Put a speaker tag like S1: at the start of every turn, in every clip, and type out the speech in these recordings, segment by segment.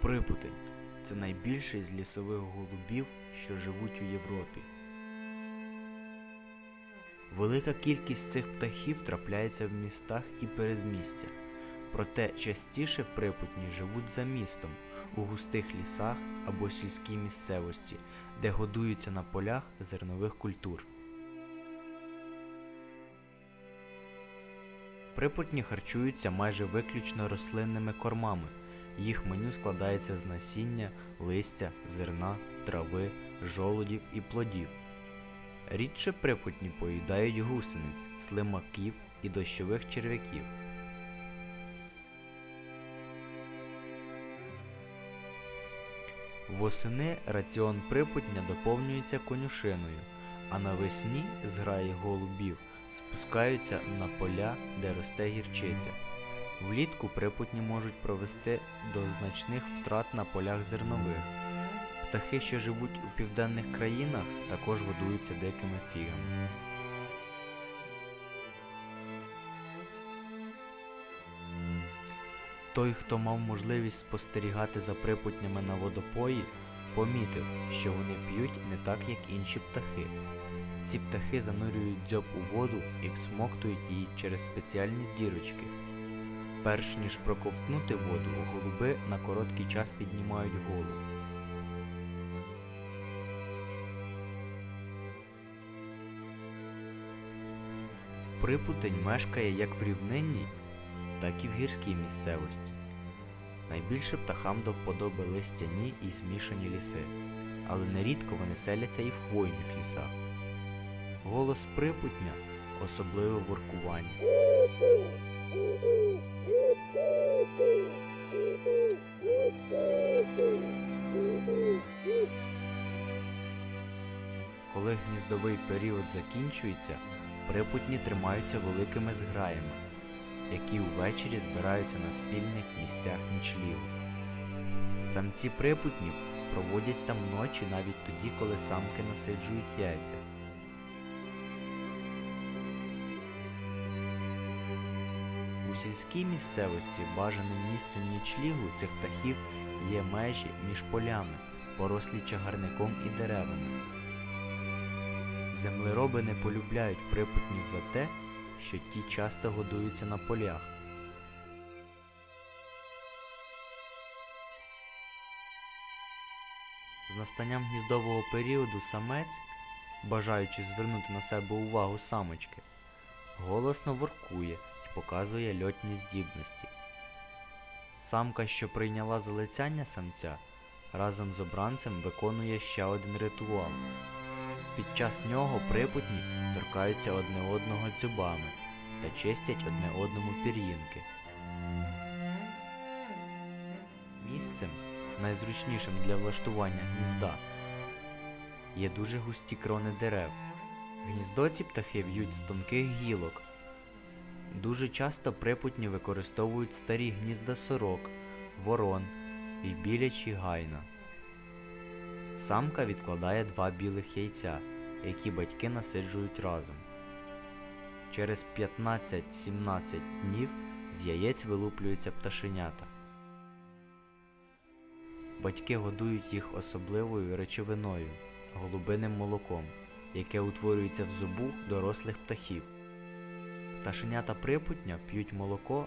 S1: Припутень це найбільший з лісових голубів, що живуть у Європі. Велика кількість цих птахів трапляється в містах і передмістях, проте частіше припутні живуть за містом, у густих лісах або сільській місцевості, де годуються на полях зернових культур. Припутні харчуються майже виключно рослинними кормами. Їх меню складається з насіння, листя, зерна, трави, жолудів і плодів. Рідше припутні поїдають гусениць, слимаків і дощових черв'яків. Восени раціон припутня доповнюється конюшиною, а навесні зграї голубів спускаються на поля, де росте гірчиця. Влітку припутні можуть провести до значних втрат на полях зернових. Птахи, що живуть у південних країнах, також годуються дикими фігами. Той, хто мав можливість спостерігати за припутнями на водопої, помітив, що вони п'ють не так, як інші птахи. Ці птахи занурюють дзьоб у воду і всмоктують її через спеціальні дірочки. Перш ніж проковтнути воду, голуби на короткий час піднімають голову. Припутень мешкає як в рівнинній, так і в гірській місцевості. Найбільше птахам до вподоби листяні і змішані ліси, але нерідко вони селяться і в хвойних лісах. Голос припутня особливе воркування. Коли гніздовий період закінчується, припутні тримаються великими зграями, які увечері збираються на спільних місцях нічлігу. Самці припутнів проводять там ночі навіть тоді, коли самки насиджують яйця. У сільській місцевості бажаним місцем нічлігу цих птахів є межі між полями, порослі чагарником і деревами. Землероби не полюбляють припутнів за те, що ті часто годуються на полях. З настанням гніздового періоду самець, бажаючи звернути на себе увагу самочки, голосно воркує показує льотні здібності. Самка, що прийняла залицяння самця, разом з обранцем виконує ще один ритуал. Під час нього припутні торкаються одне одного дзьобами та чистять одне одному пір'їнки. Місцем, найзручнішим для влаштування гнізда, є дуже густі крони дерев. Гніздо ці птахи в'ють з тонких гілок. Дуже часто припутні використовують старі гнізда сорок, ворон і білячі гайна. Самка відкладає два білих яйця, які батьки насиджують разом. Через 15-17 днів з яєць вилуплюються пташенята. Батьки годують їх особливою речовиною голубиним молоком, яке утворюється в зубу дорослих птахів. Пташенята припутня п'ють молоко,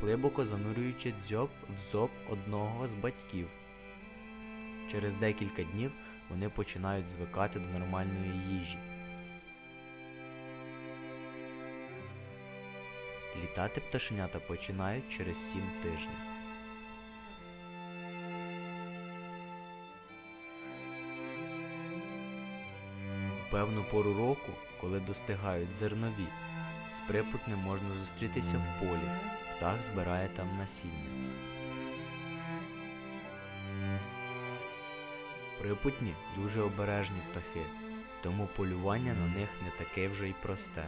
S1: глибоко занурюючи дзьоб в зоб одного з батьків. Через декілька днів вони починають звикати до нормальної їжі. Літати пташенята починають через 7 тижнів. У певну пору року, коли достигають зернові, з припутним можна зустрітися в полі. Птах збирає там насіння. Припутні дуже обережні птахи, тому полювання на них не таке вже й просте.